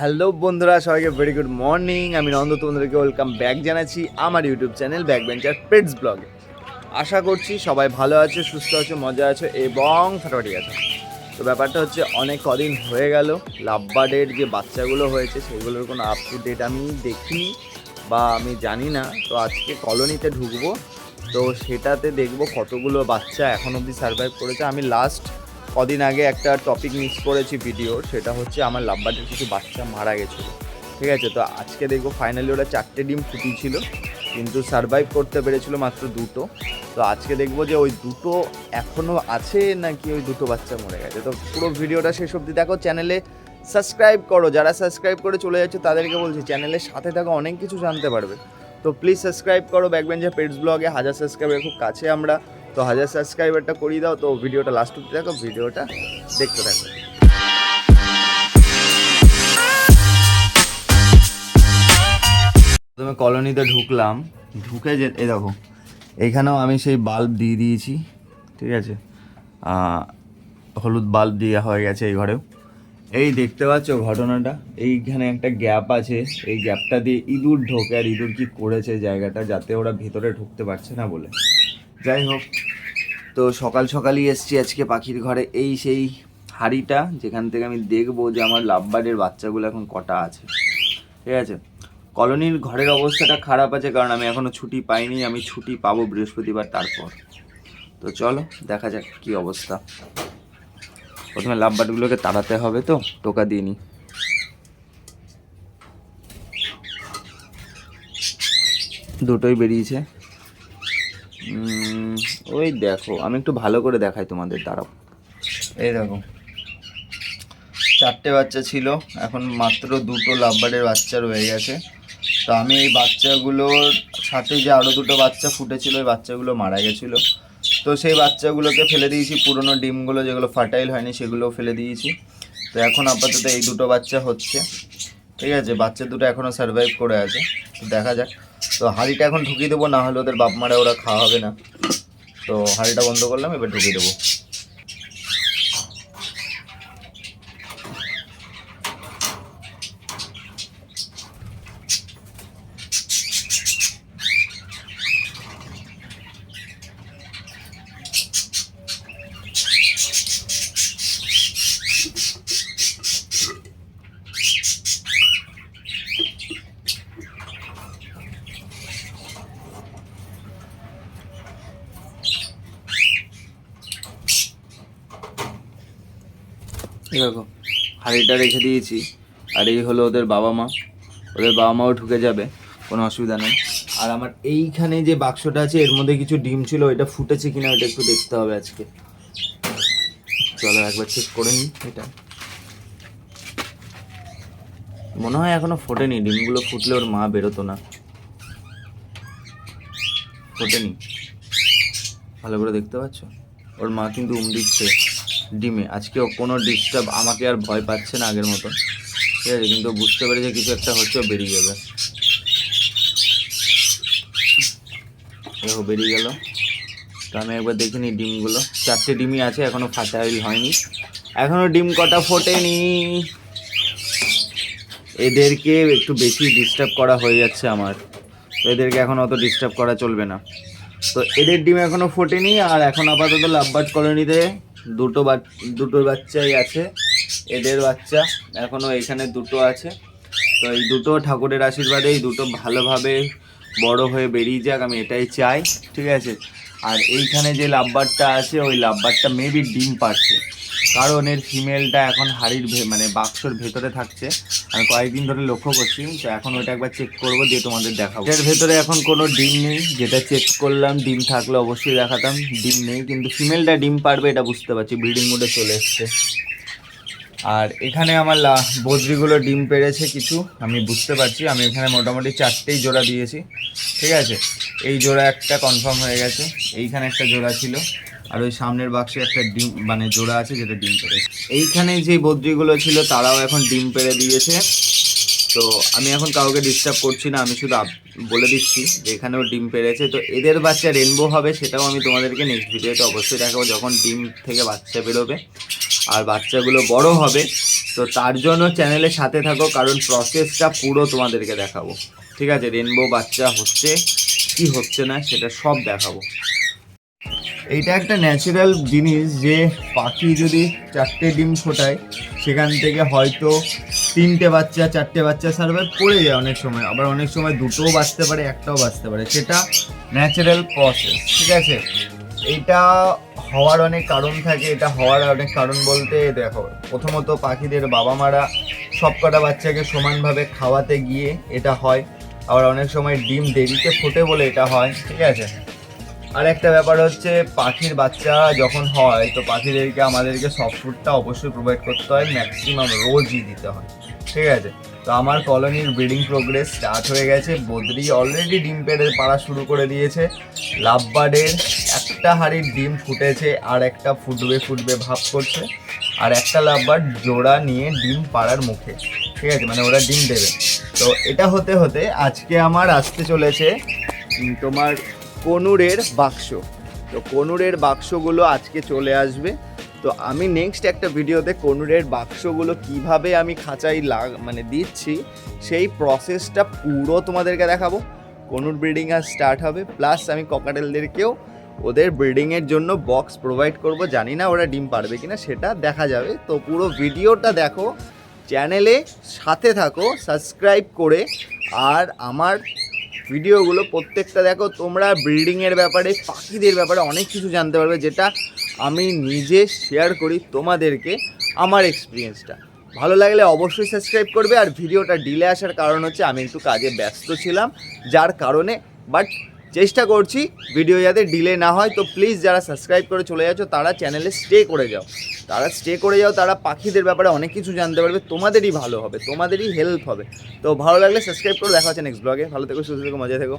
Hello বন্ধুরা, সবাইকে very good morning আমি নন্দ, তোমাদেরকে ওয়েলকাম ব্যাক জানাচ্ছি আমার YouTube channel back bencher pets ব্লগে আশা করছি সবাই ভালো আছে, সুস্থ আছে, মজা আছে এবং ফাটাফাটি আছে। তো ব্যাপারটা হচ্ছে, অনেক কদিন হয়ে গেল, লাভবার্ডের যে বাচ্চাগুলো হয়েছে, সেগুলোর কোনো আপ টু ডেট আমি দেখিনি বা আমি জানি না। তো আজকে কলোনিতে ঢুকবো, তো সেটাতে দেখব কতগুলো বাচ্চা এখন অবধি সার্ভাইভ করেছে। আমি লাস্ট কদিন আগে একটা টপিক মিস করেছি ভিডিও সেটা হচ্ছে আমার লাভবার্ডের কিছু বাচ্চা মারা গেছিল। ঠিক আছে? তো আজকে দেখব ফাইনালি ওরা চারটে ডিম ফুটিয়েছিল, কিন্তু সার্ভাইভ করতে পেরেছিল মাত্র দুটো। তো আজকে দেখব যে ওই দুটো এখনও আছে নাকি ওই দুটো বাচ্চা মরে গেছে? তো পুরো ভিডিওটা শেষ অবধি দেখো চ্যানেলে সাবস্ক্রাইব করো। যারা সাবস্ক্রাইব করে চলে যাচ্ছে, তাদেরকে বলছি চ্যানেলের সাথে থাকো, অনেক কিছু জানতে পারবে। তো প্লিজ সাবস্ক্রাইব করো ব্যাকবেঞ্জার পেটস ব্লগে হাজার সাবস্ক্রাইবার খুব কাছে আমরা। তো হাজার সাবস্ক্রাইবারটা করিয়ে দাও, তো ভিডিওটা লাস্ট অব্দি দেখো, ভিডিওটা দেখতে থাকো। প্রথমে কলোনিতে ঢুকলাম, ঢুকে যে এই দেখো এইখানেও আমি সেই বাল্ব দিয়ে দিয়েছি, ঠিক আছে? হলুদ বাল্ব দেওয়া হয়ে গেছে এই ঘরেও। এই দেখতে পাচ্ছ ঘটনাটা, এইখানে একটা গ্যাপ আছে, এই গ্যাপটা দিয়ে ইঁদুর ঢোকে, আর ইঁদুর কি করেছে জায়গাটা, যাতে ওরা ভেতরে ঢুকতে পারছে না বলে। যাই হোক, তো সকাল সকালই এসছি আজকে পাখির ঘরে। এই সেই হাড়িটা যেখান থেকে আমি দেখব যে আমার লাভবার্ডের বাচ্চাগুলো এখন কটা আছে। ঠিক আছে? কলোনির ঘরের অবস্থাটা খারাপ আছে কারণ আমি এখনও ছুটি পাইনি, আমি ছুটি পাবো বৃহস্পতিবার তারপর। তো চলো, দেখা যাক কি অবস্থা। প্রথমে লাভ লাভবার্ডগুলোকে তাড়াতে হবে তো, টোকা দিয়ে নি। দুটোই বেরিয়েছে। ওই দেখো, আমি একটু ভালো করে দেখাই তোমাদের, দাঁড়াও। এই দেখো, চারটে বাচ্চা ছিল, এখন মাত্র দুটো লাভবার্ডের বাচ্চা রয়ে গেছে। তো আমি এই বাচ্চাগুলোর সাথে যে আরও দুটো বাচ্চা ফুটেছিল, ওই বাচ্চাগুলো মারা গেছিল। তো সেই বাচ্চাগুলোকে ফেলে দিয়েছি, পুরনো ডিমগুলো যেগুলো ফার্টাইল হয়নি সেগুলোও ফেলে দিয়েছি। তো এখন আপাতত এই দুটো বাচ্চা হচ্ছে। ঠিক আছে, বাচ্চা দুটো এখনও সার্ভাইভ করে আছে। দেখা যাক। তো হাঁড়িটা এখন ঢুকিয়ে দেবো, না হলে ওদের বাপ মারা ওরা খাওয়া হবে না। তো হাঁড়িটা বন্ধ করলাম এবার ঢুকিয়ে দেবো। দেখো হাঁড়িটা রেখে দিয়েছি। আর এই হলো ওদের বাবা মা। ওদের বাবা মাও ঢুকে যাবে, কোনো অসুবিধা নেই। আর আমার এইখানে যে বাক্সটা আছে, এর মধ্যে কিছু ডিম ছিল এটা ফুটেছে কিনা ওটা একটু দেখতে হবে আজকে। চলো একবার চেক করে নিই এটা। মনে হয় এখনও ফোটেনি, ডিমগুলো ফুটলে ওর মা বেরোতো না। ফোটেনি। ভালো করে দেখতে পাচ্ছ? ওর মা কিন্তু উম দিচ্ছে। ডিমে। আজকে ও কোনো ডিস্টার্ব আমাকে আর ভয় পাচ্ছে না আগের মতো ঠিক আছে, কিন্তু বুঝতে পেরেছে কিছু একটা হচ্ছে, বেরিয়ে যাবে। দেখো, বেরিয়ে গেল। তো আমি একবার দেখে নিই ডিমগুলো। চারটে ডিমই আছে এখনও ফাটাইল হয়নি। এখনও ডিম কটা ফোটেনি। এদেরকে একটু বেশি ডিস্টার্ব করা হয়ে যাচ্ছে আমার। তো এদেরকে এখন অত ডিস্টার্ব করা চলবে না। তো এদের ডিম এখনও ফোটেনি, আর এখন আপাতত লাভবার্ড কলোনিতে দুটো বা দুটো বাচ্চাই আছে, এদের বাচ্চা এখনও এখানে দুটো আছে। তো এই দুটো ঠাকুরের আশীর্বাদে, এই দুটো ভালোভাবে বড় হয়ে বেরিয়ে যাক, আমি এটাই চাই, ঠিক আছে? আর এইখানে যে লাভবারটা আছে, ওই লাভবারটা মেবি ডিম পারছে। কারণ এর ফিমেলটা এখন হাড়ির মানে বাক্সর ভেতরে থাকছে। আমি কয়েকদিন ধরে লক্ষ্য করছি, তো এখন ওটা একবার চেক করব, দিয়ে তোমাদের দেখাবো। এর ভেতরে এখন কোনো ডিম নেই, যেটা চেক করলাম, ডিম থাকলে অবশ্যই দেখাতাম, ডিম নেই, কিন্তু ফিমেলটা ডিম পারবে এটা বুঝতে পারছি ব্রিডিং মোডে চলে এসছে। আর এখানে আমার বদ্রিগুলো ডিম পেড়েছে কিছু, আমি বুঝতে পারছি, আমি এখানে মোটামুটি চারটেই জোড়া দিয়েছি, ঠিক আছে? এই জোড়া একটা কনফার্ম হয়ে গেছে, এইখানে একটা জোড়া ছিল। আর ওই সামনের বাক্সে একটা ডিম মানে জোড়া আছে যেটা ডিম পেড়েছে এইখানে যে বদ্রিগুলো ছিল, তারাও এখন ডিম পেড়ে দিয়েছে। তো আমি এখন কাউকে ডিস্টার্ব করছি না, আমি শুধু বলে দিচ্ছি যে এখানেও ডিম পেড়েছে। তো এদের বাচ্চা রেনবো হবে সেটাও আমি তোমাদেরকে নেক্সট ভিডিওতে অবশ্যই দেখাবো, যখন ডিম থেকে বাচ্চা বেরোবে। আর বাচ্চাগুলো বড় হবে, তো তার জন্য চ্যানেলের সাথে থাকো, কারণ প্রসেসটা পুরো তোমাদেরকে দেখাবো। ঠিক আছে রেনবো বাচ্চা হচ্ছে, কি হচ্ছে না, সেটা সব দেখাবো। এইটা একটা ন্যাচারাল জিনিস যে পাখি যদি চারটে ডিম ফোটায়, সেখান থেকে হয়তো তিনটে বাচ্চা, চারটে বাচ্চা সার্ভাইভ করে যায় অনেক সময়। আবার অনেক সময় দুটোও বাঁচতে পারে, একটাও বাঁচতে পারে। সেটা ন্যাচারাল প্রসেস ঠিক আছে? এটা হওয়ার অনেক কারণ থাকে, এটা হওয়ার অনেক কারণ বলতে দেখো, প্রথমত পাখিদের বাবা মারা সব কটা বাচ্চাকে সমানভাবে খাওয়াতে গিয়ে এটা হয়। আবার অনেক সময় ডিম দেরিতে ফোটে বলে এটা হয়, ঠিক আছে? আর একটা ব্যাপার হচ্ছে পাখির বাচ্চা যখন হয়, তো পাখিদেরকে আমাদেরকে সফট ফুডটা অবশ্যই প্রোভাইড করতে হয় ম্যাক্সিমাম রোজই দিতে হয়। ঠিক আছে? তো আমার কলোনির ব্রিডিং প্রোগ্রেস স্টার্ট হয়ে গেছে। বদ্রি অলরেডি ডিম পেড়ে পাড়া শুরু করে দিয়েছে। লাভবার্ডের একটা হাড়ির ডিম ফুটেছে আর একটা ফুটবে ফুটবে ভাব করছে। আর একটা লাভবার্ড জোড়া নিয়ে ডিম পাড়ার মুখে। ঠিক আছে? মানে ওরা ডিম দেবে। তো এটা হতে হতে আজকে আমার আসতে চলেছে তোমার কনুরের বাক্স। তো কনুরের বাক্সগুলো আজকে চলে আসবে। তো আমি নেক্সট একটা ভিডিওতে কনুরের বাক্সগুলো কীভাবে আমি খাঁচাই লাগ মানে দিচ্ছি, সেই প্রসেসটা পুরো তোমাদেরকে দেখাবো। কনুর ব্রিডিং আর স্টার্ট হবে প্লাস আমি ককাটেলদেরকেও ওদের ব্রিডিংয়ের জন্য বক্স প্রোভাইড করব। জানি না ওরা ডিম পারবে কিনা, সেটা দেখা যাবে। তো পুরো ভিডিওটা দেখো চ্যানেলে সাথে থাকো সাবস্ক্রাইব করে, আর আমার ভিডিওগুলো প্রত্যেকটা দেখো, তোমরা ব্রিডিংয়ের ব্যাপারে, পাখিদের ব্যাপারে অনেক কিছু জানতে পারবে, যেটা আমি নিজে শেয়ার করি তোমাদেরকে আমার এক্সপিরিয়েন্সটা ভালো লাগলে অবশ্যই সাবস্ক্রাইব করবে, আর ভিডিওটা ডিলে আসার কারণ হচ্ছে আমি একটু কাজে ব্যস্ত ছিলাম, যার কারণে বাট চেষ্টা করছি ভিডিও যাতে ডিলে না হয়, তো প্লিজ যারা সাবস্ক্রাইব করে চলে যাচ্ছ, তারা চ্যানেলে স্টে করে যাও। তারা স্টে করে যাও, তারা পাখিদের ব্যাপারে অনেক কিছু জানতে পারবে, তোমাদেরই ভালো হবে, তোমাদেরই হেল্প হবে। তো ভালো লাগলে সাবস্ক্রাইব করে দেখা হচ্ছে নেক্সট ব্লগে ভালো থেকো, সুস্থ থেকো মজা থেকো।